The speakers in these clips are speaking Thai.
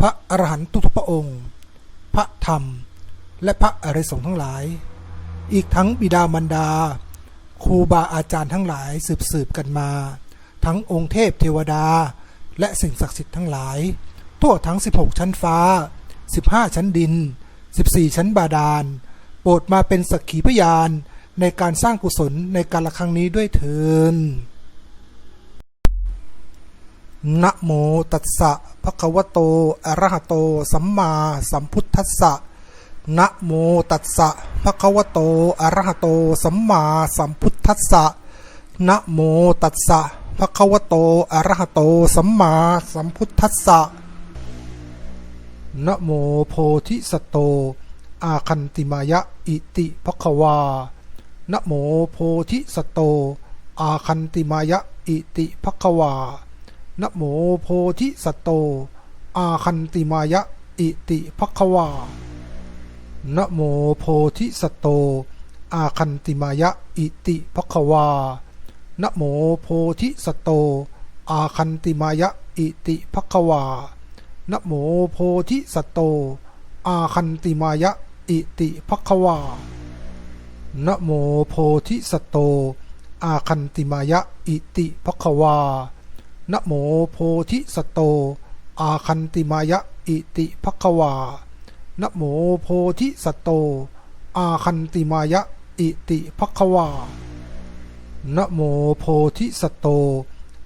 พระอรหันต์ทุกพระองค์ พระธรรม และพระอริยสงฆ์ทั้งหลาย อีกทั้งบิดามารดา ครูบาอาจารย์ทั้งหลายสืบสืบกันมา ทั้งองค์เทพเทวดา และสิ่งศักดิ์สิทธิ์ทั้งหลาย ทั่วทั้ง 16 ชั้นฟ้า 15 ชั้นดิน 14 ชั้นบาดาล โปรดมาเป็นสักขีพยานในการสร้างกุศลในการละครั้งนี้ด้วยเถินนะโมตัสสะ ภะคะวะโต อรหะโต สัมมาสัมพุทธัสสะ นะโมตัสสะภะคะวะโต อรหะโต สัมมาสัมพุทธัสสะ นะโมตัสสะภะคะวะโต อรหะโต สัมมาสัมพุทธัสสะ นะโมโพธิสัตโต อาคันติมายะ อิติภควา นะโมโพธิสัตโต อาคันติมายะ อิติภควา นะโมโพธิสัตโต อาคันติมายะ อิติภควานะโมโพธิสัตโต อาคันติมายะ อิติภควานะโมโพธิสัตโต อาคันติมายะ อิติภควานะโมโพธิสัตโต อาคันติมายะ อิติภควานะโมโพธิสัตโต อาคันติมายะ อิติภควา นะโมโพธิสัตโตอาคันติมายะอิติภควานะโมโพธิสัตโตอาคันติมายะอิติภควานะโมโพธิสัตโต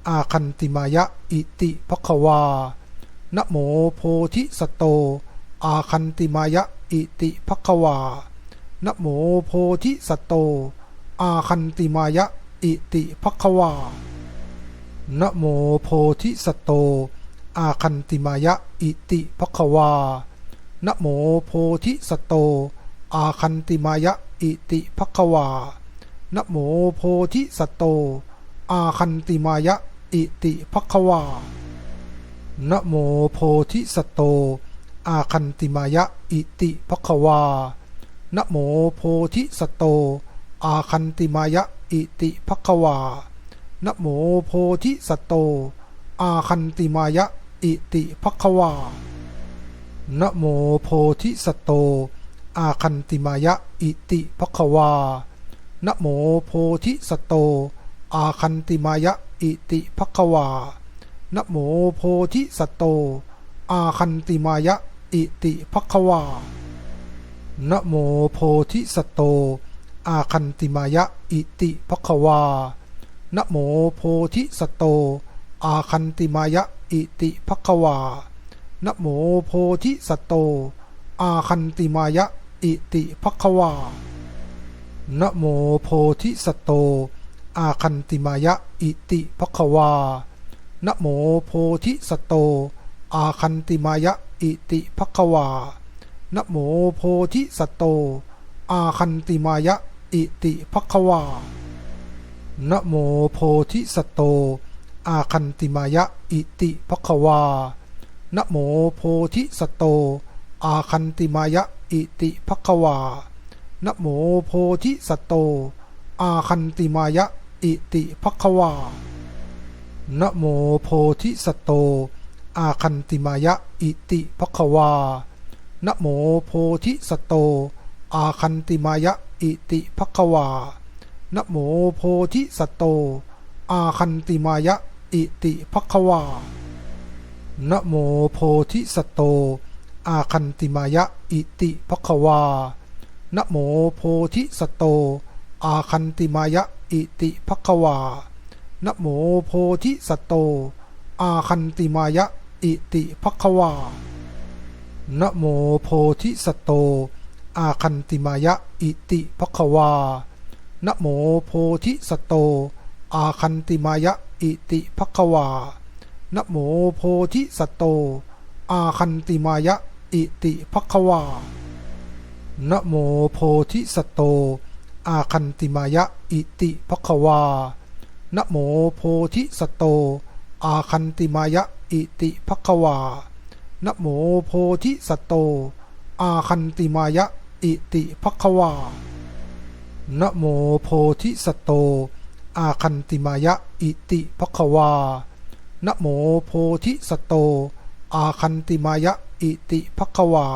อาคันติมายะอิติภควานะโมโพธิสัตโต อาคันติมายะอิติภควานะโมโพธิสโต อาคันติมายะอิติภควา นะโมโพธิสัตโต อาคันติมายะอิติภควานะโมโพธิสัตโต อาคันติมายะอิติภควานะโมโพธิสัตโต อาคันติมายะอิติภควานะโมโพธิสัตโต อาคันติมายะอิติภควานะโมโพธิสัตโต อาคันติมายะอิติภควา นะโมโพธิสัตโต อาคันติมายะ อิติภควานะโมโพธิสัตโต อาคันติมายะ อิติภควานะโมโพธิสัตโต อาคันติมายะ อิติภควานะโมโพธิสัตโต อาคันติมายะ อิติภควานะโมโพธิสัตโต อาคันติมายะ อิติภควา นะโมโพธิสัตโตอาคันติมายะอิติภควานะโมโพธิสัตโตอาคันติมายะอิติภควานะโมโพธิสัตโตอาคันติมายะอิติภควานะโมโพธิสัตโต อาคันติมายะอิติภควานะโมโพธิสโต อาคันติมายะอิติภควา นะโมโพธิสัตโต อาคันติมายะอิติภควานะโมโพธิสัตโต อาคันติมายะอิติภควานะโมโพธิสัตโต อาคันติมายะอิติภควานะโมโพธิสัตโต อาคันติมายะอิติภควานะโมโพธิสัตโต อาคันติมายะอิติภควา นะโมโพธิสัตโต อาคันติมายะ อิติภควานะโมโพธิสัตโต อาคันติมายะ อิติภควานะโมโพธิสัตโต อาคันติมายะ อิติภควานะโมโพธิสัตโต อาคันติมายะ อิติภควานะโมโพธิสัตโต อาคันติมายะ อิติภควา นะโมโพธิสัตโตอาคันติมายะอิติภควานะโมโพธิสัตโตอาคันติมายะอิติภควานะโมโพธิสัตโตอาคันติมายะอิติภควานะโมโพธิสัตโต อาคันติมายะอิติภควานะโมโพธิสโต อาคันติมายะอิติภควา นะโมโพธิสัตโต อาคันติมายะอิติภควานะโมโพธิสัตโต อาคันติมายะอิติภควา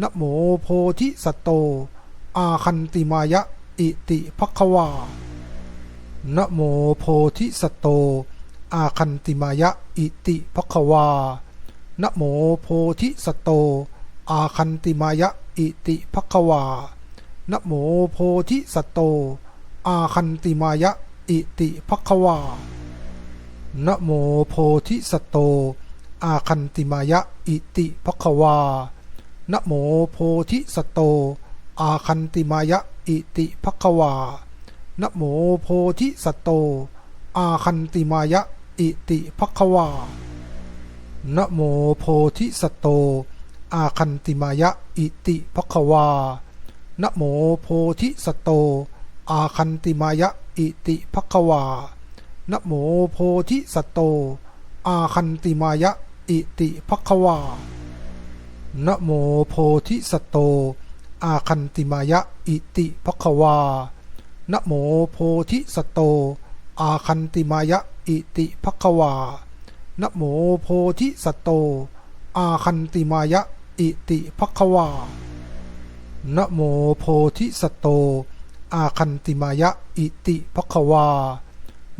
นะโมโพธิสัตโต อาคันติมายะอิติภควานะโมโพธิสัตโต อาคันติมายะอิติภควานะโมโพธิสัตโต อาคันติมายะอิติภควา นะโมโพธิสัตโต อาคันติมายะ อิติภควานะโมโพธิสัตโต อาคันติมายะ อิติภควานะโมโพธิสัตโต อาคันติมายะ อิติภควานะโมโพธิสัตโต อาคันติมายะ อิติภควานะโมโพธิสัตโต อาคันติมายะ อิติภควา นะโมโพธิสัตโตอาคันติมายะอิติภควานะโมโพธิสัตโตอาคันติมายะอิติภควานะโมโพธิสัตโตอาคันติมายะอิติภควานะโมโพธิสัตโต อาคันติมายะอิติภควานะโมโพธิสโต อาคันติมายะอิติภควา นะโมโพธิสัตโต อาคันติมายะอิติภควา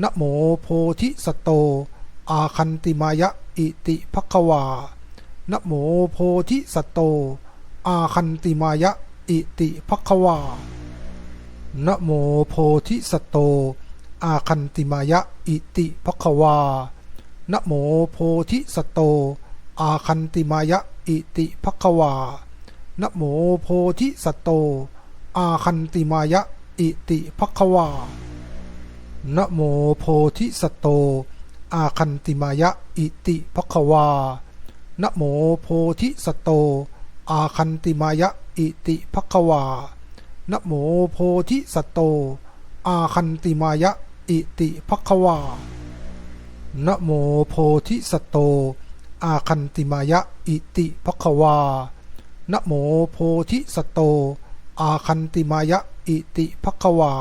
นะโมโพธิสัตโต อาคันติมายะอิติภควานะโมโพธิสัตโต อาคันติมายะอิติภควานะโมโพธิสัตโต อาคันติมายะอิติภควานะโมโพธิสัตโต อาคันติมายะอิติภควา นะโมโพธิสัตโต อาคันติมายะ อิติภควานะโมโพธิสัตโต อาคันติมายะ อิติภควานะโมโพธิสัตโต อาคันติมายะ อิติภควานะโมโพธิสัตโต อาคันติมายะ อิติภควานะโมโพธิสัตโต อาคันติมายะ อิติภควา นะโมโพธิสัตโตอาคันติมายะอิติภควา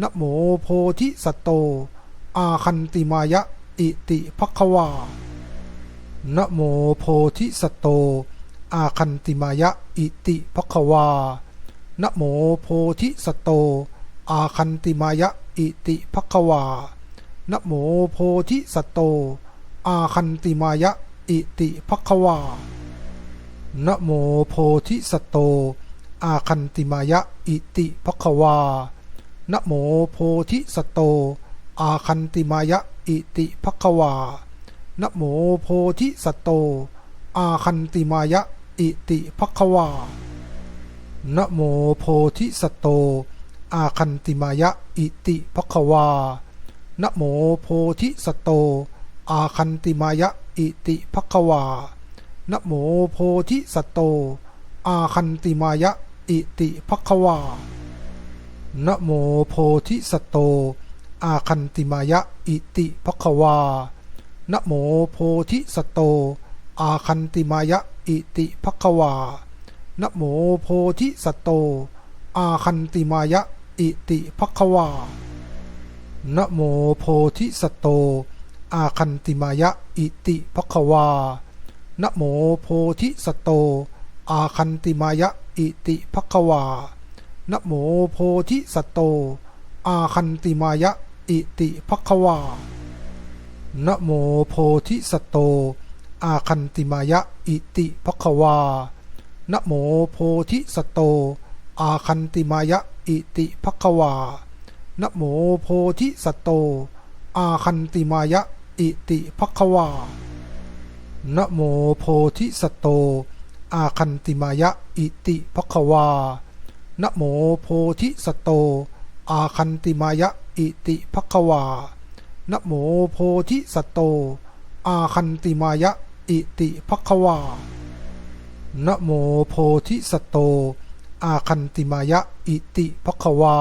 นะโมโพธิสัตโตอาคันติมายะอิติภควานะโมโพธิสัตโตอาคันติมายะอิติภควานะโมโพธิสัตโต อาคันติมายะอิติภควานะโมโพธิสโต อาคันติมายะอิติภควา นะโมโพธิสัตโต อาคันติมายะอิติภควานะโมโพธิสัตโต อาคันติมายะอิติภควานะโมโพธิสัตโต อาคันติมายะอิติภควานะโมโพธิสัตโต อาคันติมายะอิติภควานะโมโพธิสัตโต อาคันติมายะอิติภควา นะโมโพธิสัตโต อาคันติมายะ อิติภควานะโมโพธิสัตโต อาคันติมายะ อิติภควานะโมโพธิสัตโต อาคันติมายะ อิติภควานะโมโพธิสัตโต อาคันติมายะ อิติภควานะโมโพธิสัตโต อาคันติมายะ อิติภควา นะโมโพธิสัตโตอาคันติมายะอิติภควานะโมโพธิสัตโตอาคันติมายะอิติภควานะโมโพธิสัตโตอาคันติมายะอิติภควานะโมโพธิสัตโต อาคันติมายะอิติภควานะโมโพธิสโต อาคันติมายะอิติภควา นะโมโพธิสัตโต อาคันติมายะอิติภควานะโมโพธิสัตโต อาคันติมายะอิติภควานะโมโพธิสัตโต อาคันติมายะอิติภควานะโมโพธิสัตโต อาคันติมายะอิติภควา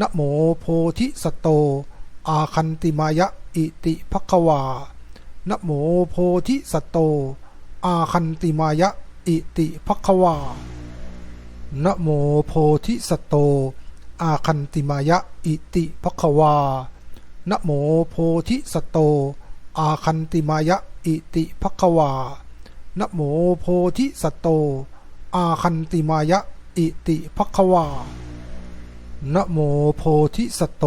นะโมโพธิสัตโต อาคันติมายะอิติภควา นะโมโพธิสัตโต อาคันติมายะ อิติภควานะโมโพธิสัตโต อาคันติมายะ อิติภควานะโมโพธิสัตโต อาคันติมายะ อิติภควานะโมโพธิสัตโต อาคันติมายะ อิติภควานะโมโพธิสัตโต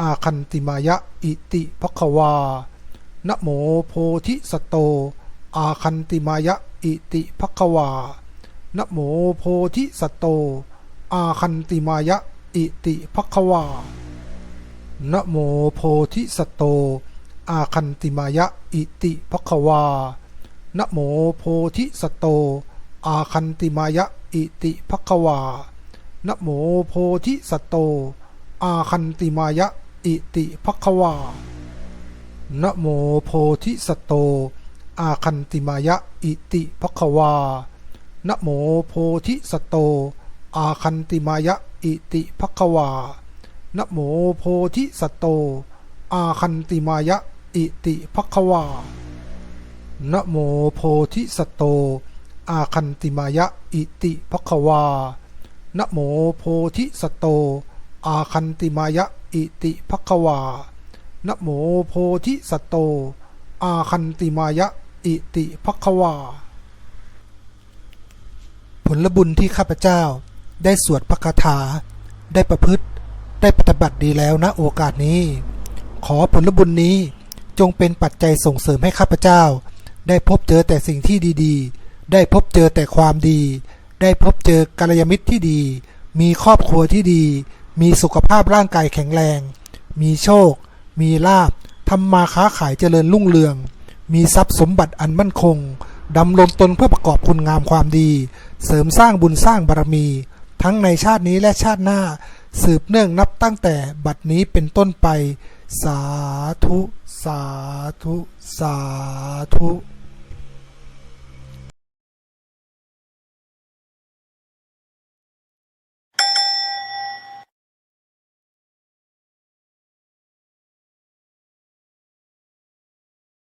อาคันติมายะ อิติภควา นะโมโพธิสัตโตอาคันติมายะอิติภควานะโมโพธิสัตโตอาคันติมายะอิติภควานะโมโพธิสัตโตอาคันติมายะอิติภควานะโมโพธิสัตโต อาคันติมายะอิติภควานะโมโพธิสโต อาคันติมายะอิติภควา นะโมโพธิสัตโต อาคันติมายะอิติภควานะโมโพธิสัตโต อาคันติมายะอิติภควานะโมโพธิสัตโต อาคันติมายะอิติภควานะโมโพธิสัตโต อาคันติมายะอิติภควานะโมโพธิสัตโต อาคันติมายะอิติภควา นะโมโพธิสัตโต อาคันติมายะ อิติภควา ผลบุญที่ข้าพเจ้าได้สวดพระคาถา ได้ประพฤติ ได้ปฏิบัติดีแล้วนะโอกาสนี้ ขอผลบุญนี้จงเป็นปัจจัยส่งเสริมให้ข้าพเจ้า ได้พบเจอแต่สิ่งที่ดีๆ ได้พบเจอแต่ความดี ได้พบเจอกัลยาณมิตรที่ดี มีครอบครัวที่ดี มีสุขภาพร่างกายแข็งแรง มีโชค มีลาบทำมาค้าขายเจริญรุ่งเรือง มีทรัพย์สมบัติอันมั่นคงดำรงตนเพื่อประกอบคุณงามความดี เสริมสร้างบุญสร้างบารมี ทั้งในชาตินี้และชาติหน้า สืบเนื่องนับตั้งแต่บัดนี้เป็นต้นไป สาธุ สาธุ สาธุ